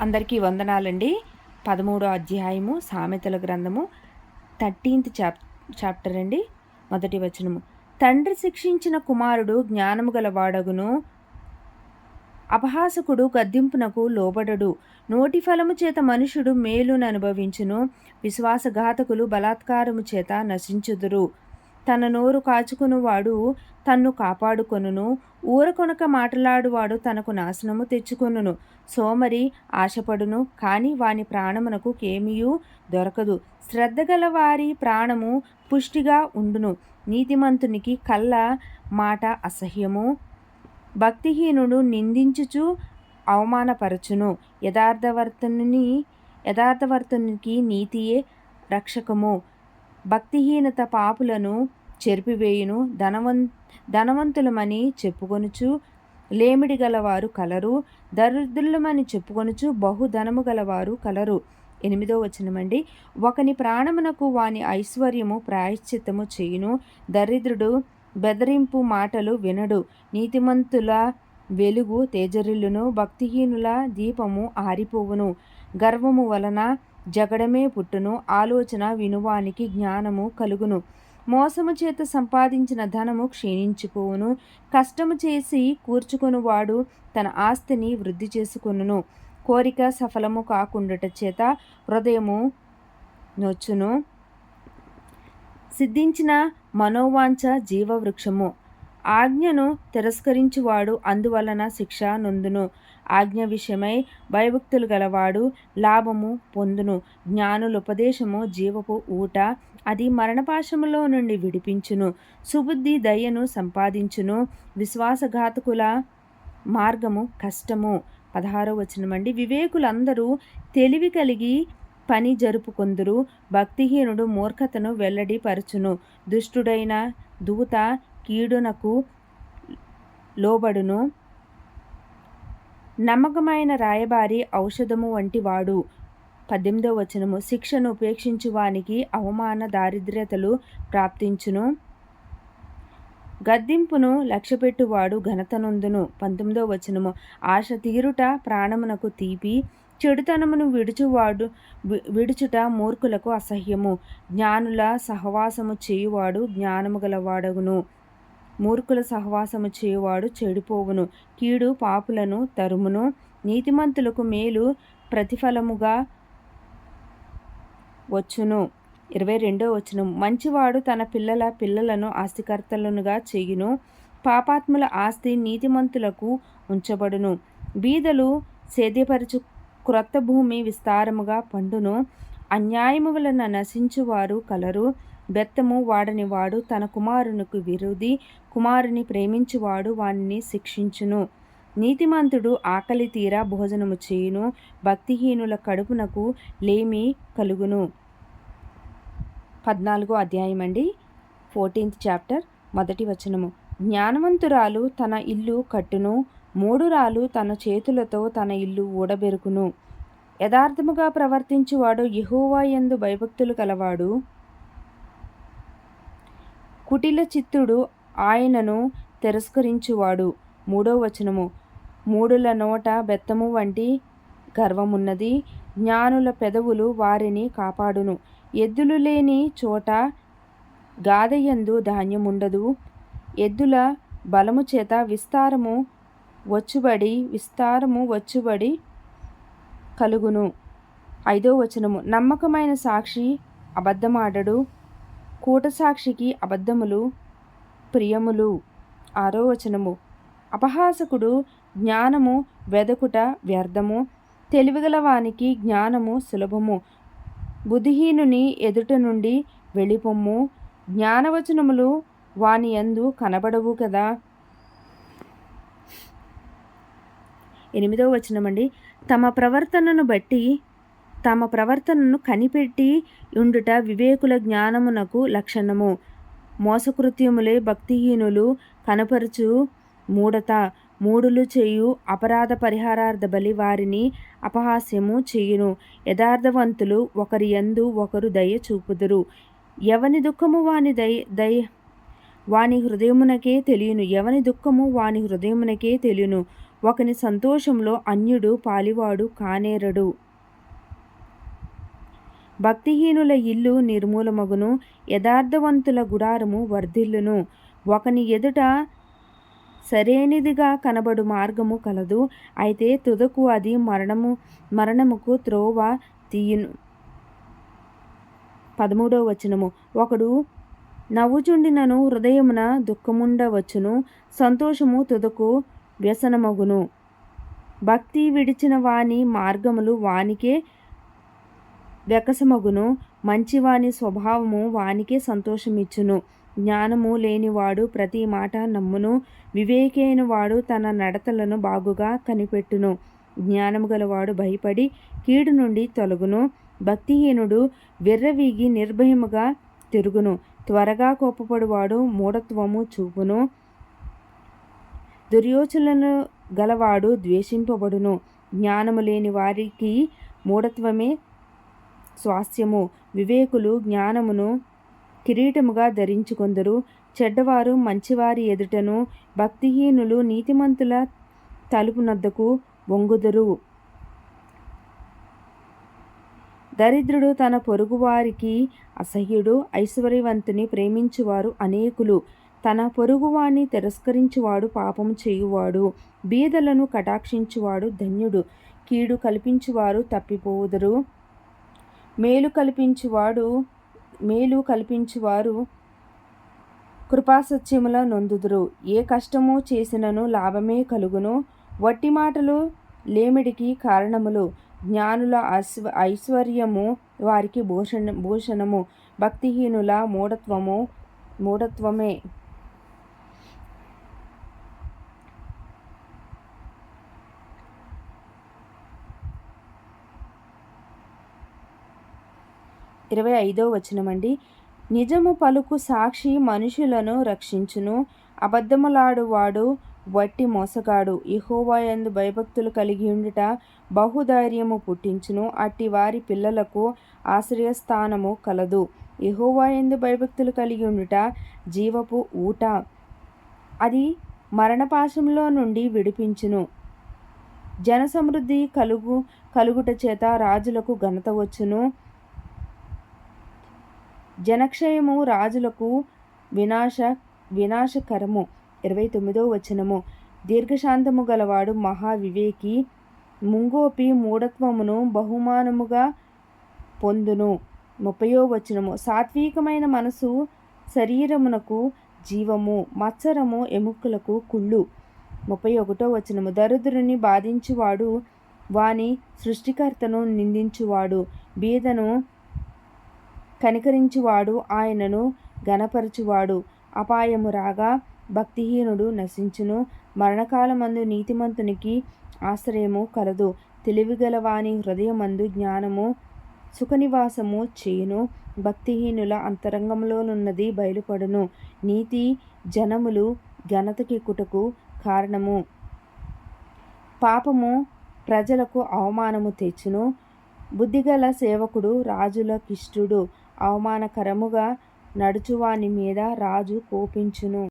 అందరికీ వందనాలండి. పదమూడో అధ్యాయము సామెతల గ్రంథము థర్టీన్త్ చాప్ చాప్టర్ అండి. మొదటి వచనము. తండ్రి శిక్షించిన కుమారుడు జ్ఞానము గలవాడగును. అపహాసకుడు గద్దింపునకు లోబడడు. నోటి ఫలము చేత మనుషుడు మేలును అనుభవించును. విశ్వాసఘాతకులు బలాత్కారము చేత నశించుదురు. తన నోరు కాచుకునివాడు తన్ను కాపాడుకొనును ఊరకొనక మాట్లాడువాడు తనకు నాశనము తెచ్చుకొనును. సోమరి ఆశపడును కాని వాని ప్రాణమునకు కేమియూ దొరకదు. శ్రద్ధగల వారి ప్రాణము పుష్టిగా ఉండును. నీతిమంతునికి కళ్ళ మాట అసహ్యము భక్తిహీనుడు నిందించుచు అవమానపరచును. యథార్థవర్తనుని యథార్థవర్తనునికి నీతియే రక్షకము. భక్తిహీనత పాపులను చెరిపివేయును. ధనవం ధనవంతులమని చెప్పుకొనుచు లేమిడి గలవారు కలరు. దరిద్రులమని చెప్పుకొనుచు బహుధనము గలవారు కలరు. ఎనిమిదో వచనమండి. ఒకని ప్రాణమునకు వాని ఐశ్వర్యము ప్రాయశ్చిత్తము చేయును. దరిద్రుడు బెదరింపు మాటలు వినడు. నీతిమంతుల వెలుగు తేజరిల్లును. భక్తిహీనుల దీపము ఆరిపోవును. గర్వము వలన జగడమే పుట్టును. ఆలోచన వినువానికి జ్ఞానము కలుగును. మోసము చేత సంపాదించిన ధనము క్షీణించిపోవును. కష్టము చేసి కూర్చుకొనువాడు తన ఆస్తిని వృద్ధి చేసుకొనును. కోరిక సఫలము కాకుండుట చేత హృదయము నొచ్చును. సిద్ధించిన మనోవాంఛ జీవవృక్షము. ఆజ్ఞను తిరస్కరించువాడు అందువలన శిక్ష నొందును. ఆజ్ఞ విషయమై భయభక్తులు గలవాడు లాభము పొందును. జ్ఞానుల ఉపదేశము జీవపు ఊట అది మరణపాశములో నుండి విడిపించును. సుబుద్ధి దయను సంపాదించును. విశ్వాసఘాతకుల మార్గము కష్టము. పదహారో వచనమండి వివేకులందరూ తెలివి కలిగి పని జరుపుకొందురు. భక్తిహీనుడు మూర్ఖతను వెల్లడిపరచును. దుష్టుడైన దూత కీడునకు లోబడును. నమ్మకమైన రాయబారి ఔషధము వంటి పద్దెనిమిదవ పద్దెనిమిదో వచనము శిక్షను ఉపేక్షించు వానికి అవమాన దారిద్ర్యతలు ప్రాప్తించును. గద్దింపును లక్ష్యపెట్టువాడు ఘనతనందును. పంతొమ్మిదో వచనము ఆశ తీరుట ప్రాణమునకు తీపి చెడుతనమును విడుచువాడు విడుచుట మూర్ఖులకు అసహ్యము. జ్ఞానుల సహవాసము చేయువాడు జ్ఞానము గలవాడగును. మూర్ఖుల సహవాసము చేయువాడు చెడిపోవును. కీడు పాపులను తరుమును. నీతిమంతులకు మేలు ప్రతిఫలముగా వచ్చును. ఇరవై రెండో వచ్చును మంచివాడు తన పిల్లల పిల్లలను ఆస్తికర్తలనుగా చేయును. పాపాత్ముల ఆస్తి నీతిమంతులకు ఉంచబడును. బీదలు సేద్యపరచు క్రొత్త భూమి విస్తారముగా పండును. అన్యాయము వలన నశించువారు కలరు. బెత్తము వాడని వాడు తన కుమారునికి విరోధి. కుమారుని ప్రేమించువాడు వానిని శిక్షించును. నీతిమంతుడు ఆకలి తీరా భోజనము చేయును భక్తిహీనుల కడుపునకు లేమి కలుగును. పద్నాలుగో అధ్యాయం అండి. ఫోర్టీన్త్ చాప్టర్ మొదటి వచనము. జ్ఞానవంతురాలు తన ఇల్లు కట్టును మూడురాలు తన చేతులతో తన ఇల్లు ఊడబెరుకును. యథార్థముగా ప్రవర్తించువాడు యహోవా ఎందు భయభక్తులు కలవాడు. కుటిల చిత్తుడు ఆయనను తిరస్కరించువాడు. మూడో వచనము. మూడుల నోట బెత్తము వంటి గర్వమున్నది. జ్ఞానుల పెదవులు వారిని కాపాడును. ఎద్దులు లేని చోట గాదయందు ధాన్యముండదు. ఎద్దుల బలము చేత విస్తారము వచ్చుబడి విస్తారము వచ్చుబడి కలుగును. ఐదో వచనము. నమ్మకమైన సాక్షి అబద్ధమాడడు. కూట సాక్షికి అబద్ధములు ప్రియములు. ఆరో వచనము. అపహాసకుడు జ్ఞానము వెదకుట వ్యర్థము. తెలివిగలవానికి జ్ఞానము సులభము. బుద్ధిహీనుని ఎదుట నుండి వెళ్ళిపొమ్ము. జ్ఞానవచనములు వాని యందు కనబడవు కదా. ఎనిమిదో వచనమండి. తమ ప్రవర్తనను బట్టి తమ ప్రవర్తనను కనిపెట్టి ఉండుట వివేకుల జ్ఞానమునకు లక్షణము. మోసకృత్యములే భక్తిహీనులు కనపరచు మూడత మూడులు చేయు అపరాధ పరిహారార్థ బలి వారిని అపహాస్యము చేయును. యథార్థవంతులు ఒకరి యందు ఒకరు దయ చూపుదురు. ఎవని దుఃఖము వాని దయ దయ వాని హృదయమునకే తెలియను. ఎవని దుఃఖము వాని హృదయమునకే తెలియను. ఒకని సంతోషంలో అన్యుడు పాలివాడు కానేరడు. భక్తిహీనుల ఇల్లు నిర్మూలమగును. యథార్థవంతుల గుడారము వర్ధిల్లును. ఒకని ఎదుట సరైనదిగా కనబడు మార్గము కలదు. అయితే తుదకు అది మరణము మరణముకు త్రోవ తీయును. పదమూడవ వచనము. ఒకడు నవ్వుచుండినను హృదయమున దుఃఖముండవచ్చును. సంతోషము తుదకు వ్యసనమగును. భక్తి విడిచిన వాని మార్గములు వానికే వ్యకసమగును. మంచివాని స్వభావము వానికే సంతోషమిచ్చును. జ్ఞానము లేనివాడు ప్రతి మాట నమ్మును. వివేకైన వాడు తన నడతలను బాగుగా కనిపెట్టును. జ్ఞానము గలవాడు భయపడి కీడు నుండి తొలగును. భక్తిహీనుడు విర్రవీగి నిర్భయముగా తిరుగును. త్వరగా కోపపడువాడు మూఢత్వము చూపును. దుర్యోచనలు గలవాడు ద్వేషింపబడును. జ్ఞానము లేని వారికి మూఢత్వమే స్వాస్థ్యము. వివేకులు జ్ఞానమును కిరీటముగా ధరించుకొందరు. చెడ్డవారు మంచివారి ఎదుటను భక్తిహీనులు నీతిమంతుల తలుపునద్దకు వంగుదరు. దరిద్రుడు తన పొరుగువారికి అసహ్యుడు ఐశ్వర్యవంతుని ప్రేమించువారు అనేకులు. తన పొరుగువాణ్ణి తిరస్కరించువాడు పాపము చేయువాడు. బీదలను కటాక్షించువాడు ధన్యుడు. కీడు కల్పించువారు తప్పిపోవుదరు మేలు కల్పించువాడు మేలు కల్పించువారు కృపాసత్యముల నొందుదురు. ఏ కష్టము చేసినను లాభమే కలుగును. వట్టి మాటలు లేమిడికి కారణములు. జ్ఞానుల ఐశ్వ ఐశ్వర్యము వారికి భూషణ భూషణము. భక్తిహీనుల మూఢత్వము మూఢత్వమే. ఇరవై ఐదో వచనమండి. నిజము పలుకు సాక్షి మనుషులను రక్షించును. అబద్ధములాడువాడు వట్టి మోసగాడు. ఇహోవాయందు భయభక్తులు కలిగి ఉండుట బహుధైర్యము పుట్టించును. అట్టి వారి పిల్లలకు ఆశ్రయస్థానము కలదు. ఇహోవాయందు భయభక్తులు కలిగి ఉండుట జీవపు ఊట. అది మరణపాశంలో నుండి విడిపించును. జనసమృద్ధి కలుగు కలుగుట చేత రాజులకు ఘనత వచ్చును. జనక్షయము రాజులకు వినాశ వినాశకరము. ఇరవై తొమ్మిదో వచనము. దీర్ఘశాంతము గలవాడు మహావివేకి ముంగోపి మూఢత్వమును బహుమానముగా పొందును. ముప్పయో వచనము. సాత్వికమైన మనసు శరీరమునకు జీవము మత్సరము ఎముకలకు కుళ్ళు. ముప్పై ఒకటో వచనము. దరిద్రుని బాధించువాడు వాని సృష్టికర్తను నిందించువాడు. బీదను కనికరించువాడు ఆయనను ఘనపరచువాడు. అపాయము రాగా భక్తిహీనుడు నశించును. మరణకాలమందు నీతిమంతునికి ఆశ్రయము కలదు. తెలివిగలవాని హృదయమందు జ్ఞానము సుఖనివాసము చేయును. భక్తిహీనుల అంతరంగంలోనున్నది బయలుపడును. నీతి జనములు ఘనతకెక్కుటకు కారణము. పాపము ప్రజలకు అవమానము తెచ్చును. బుద్ధిగల సేవకుడు రాజుల కిష్టుడు. అవమానకరముగా నడుచువాని మీద రాజు కోపించును.